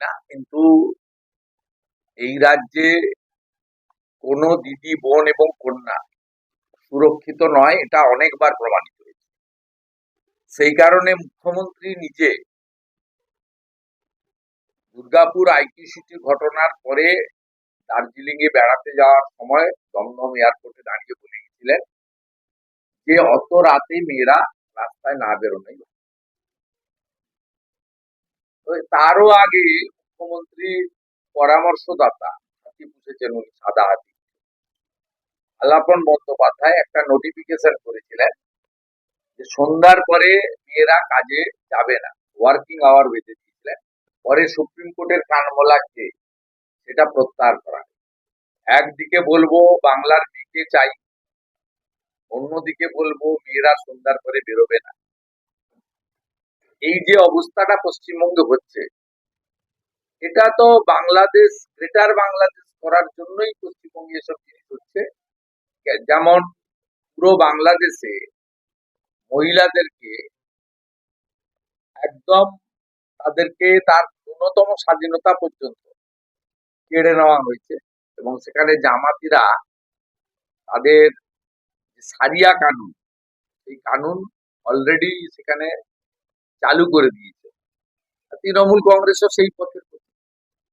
না, কিন্তু এই রাজ্যে কোনো দিদি, বোন এবং কন্যা সুরক্ষিত নয়, এটা অনেকবার প্রমাণিত হয়েছে। সেই কারণে মুখ্যমন্ত্রী নিজে দুর্গাপুর আইটি ঘটনার পরে দার্জিলিং এ বেড়াতে যাওয়ার সময় দমদম এয়ারপোর্টে দাঁড়িয়ে বলে গেছিলেন যে, অত রাতে মেয়েরা রাস্তায় না বেরোনোই তারও আগে মুখ্যমন্ত্রী পরামর্শদাতা হাতি পুষেছেন উনি সাদা হাতি। আলাপন বন্দ্যোপাধ্যায় একটা নোটিফিকেশন করেছিলেন যে সন্ধ্যার পরে মেয়েরা কাজে যাবে না ওয়ার্কিং আওয়ার বেঁধে দিয়েছিলেন। পরে সুপ্রিম কোর্টের কানমোলাকে সেটা প্রত্যাহার করা একদিকে বলব বাংলার মেয়েকে চাই, অন্যদিকে বলব মেয়েরা সন্ধ্যার পরে বেরোবে না। এই যে অবস্থাটা পশ্চিমবঙ্গে হচ্ছে, এটা তো বাংলাদেশ, গ্রেটার বাংলাদেশ করার জন্যই পশ্চিমবঙ্গে এসব জিনিস হচ্ছে। যেমন পুরো বাংলাদেশে মহিলাদেরকে একদম তাদেরকে তার ন্যূনতম স্বাধীনতা পর্যন্ত কেড়ে নেওয়া হয়েছে এবং সেখানে জামাতিরা তাদের সারিয়া কানুন, সেই কানুন অলরেডি সেখানে চালু করে দিয়েছে। তৃণমূল কংগ্রেসও সেই পথে